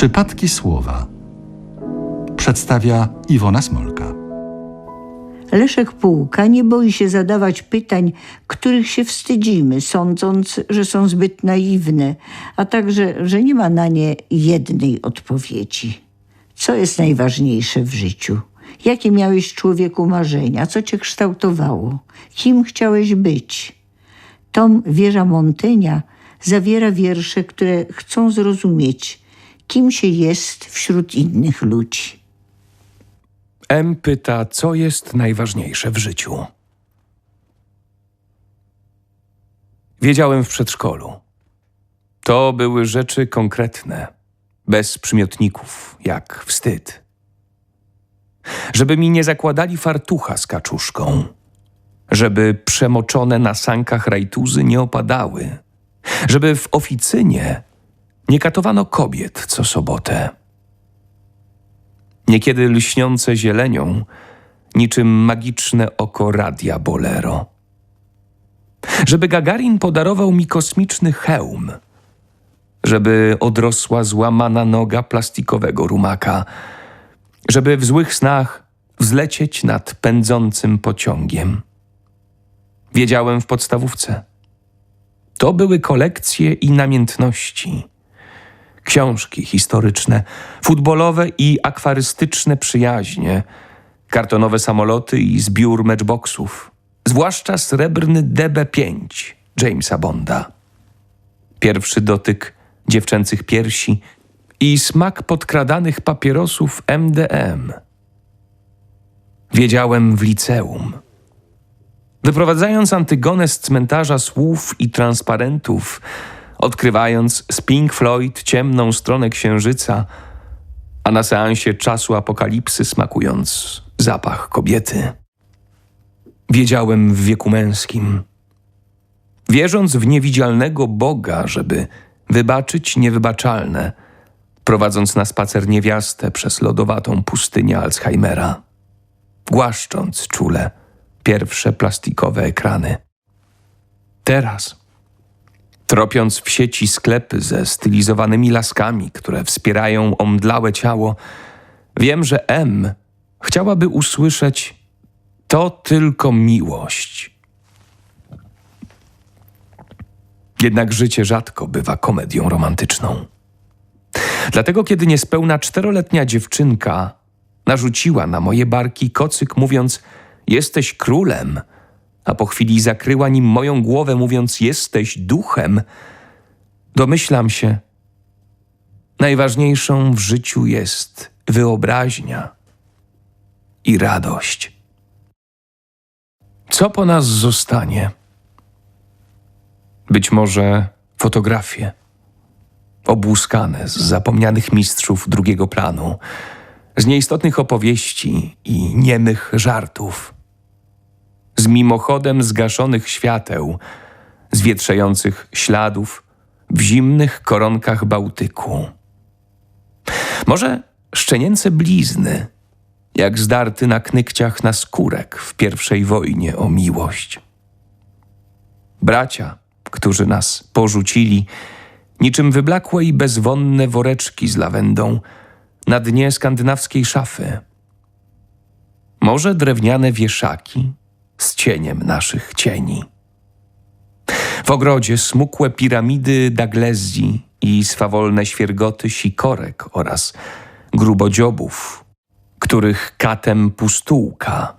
Przypadki słowa przedstawia Iwona Smolka. Leszek Półka nie boi się zadawać pytań, których się wstydzimy, sądząc, że są zbyt naiwne, a także, że nie ma na nie jednej odpowiedzi. Co jest najważniejsze w życiu? Jakie miałeś człowieku marzenia? Co cię kształtowało? Kim chciałeś być? Tom Wieża Montenia zawiera wiersze, które chcą zrozumieć, kim się jest wśród innych ludzi. M pyta, co jest najważniejsze w życiu. Wiedziałem w przedszkolu. To były rzeczy konkretne, bez przymiotników, jak wstyd. Żeby mi nie zakładali fartucha z kaczuszką, żeby przemoczone na sankach rajtuzy nie opadały, żeby w oficynie nie katowano kobiet co sobotę niekiedy lśniące zielenią, niczym magiczne oko radia Bolero. Żeby Gagarin podarował mi kosmiczny hełm, żeby odrosła złamana noga plastikowego rumaka, żeby w złych snach wzlecieć nad pędzącym pociągiem. Wiedziałem w podstawówce. To były kolekcje i namiętności książki historyczne, futbolowe i akwarystyczne przyjaźnie, kartonowe samoloty i zbiór matchboxów, zwłaszcza srebrny DB5 Jamesa Bonda. Pierwszy dotyk dziewczęcych piersi i smak podkradanych papierosów MDM. Wiedziałem w liceum. Wyprowadzając Antygonę z cmentarza słów i transparentów, odkrywając z Pink Floyd ciemną stronę księżyca, a na seansie czasu apokalipsy smakując zapach kobiety. Wiedziałem w wieku męskim, wierząc w niewidzialnego Boga, żeby wybaczyć niewybaczalne, prowadząc na spacer niewiastę przez lodowatą pustynię Alzheimera, głaszcząc czule pierwsze plastikowe ekrany. Teraz – Tropiąc w sieci sklepy ze stylizowanymi laskami, które wspierają omdlałe ciało, wiem, że M chciałaby usłyszeć to tylko miłość. Jednak życie rzadko bywa komedią romantyczną. Dlatego, kiedy niespełna czteroletnia dziewczynka narzuciła na moje barki kocyk, mówiąc: Jesteś królem, a po chwili zakryła nim moją głowę, mówiąc: Jesteś duchem. Domyślam się, najważniejszą w życiu jest wyobraźnia i radość. Co po nas zostanie? Być może fotografie, obłuskane z zapomnianych mistrzów drugiego planu, z nieistotnych opowieści i niemych żartów z mimochodem zgaszonych świateł, z śladów w zimnych koronkach Bałtyku. Może szczenięce blizny, jak zdarty na knykciach na skórek w pierwszej wojnie o miłość. Bracia, którzy nas porzucili, niczym wyblakłe i bezwonne woreczki z lawendą na dnie skandynawskiej szafy. Może drewniane wieszaki, z cieniem naszych cieni. W ogrodzie smukłe piramidy Daglezji i swawolne świergoty sikorek oraz grubodziobów, których katem pustułka.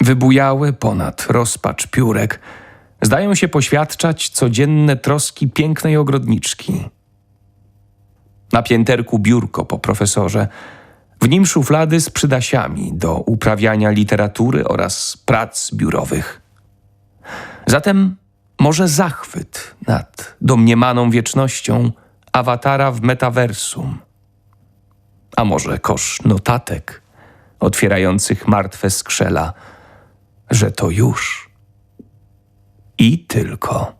Wybujałe ponad rozpacz piórek zdają się poświadczać codzienne troski pięknej ogrodniczki. Na pięterku biurko po profesorze – w nim szuflady z przydasiami do uprawiania literatury oraz prac biurowych. Zatem może zachwyt nad domniemaną wiecznością awatara w metaversum. A może kosz notatek otwierających martwe skrzela, że to już i tylko.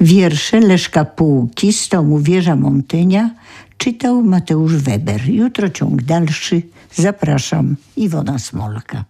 Wiersze Leszka Półki z tomu Wieża Montenia czytał Mateusz Weber. Jutro ciąg dalszy. Zapraszam, Iwona Smolka.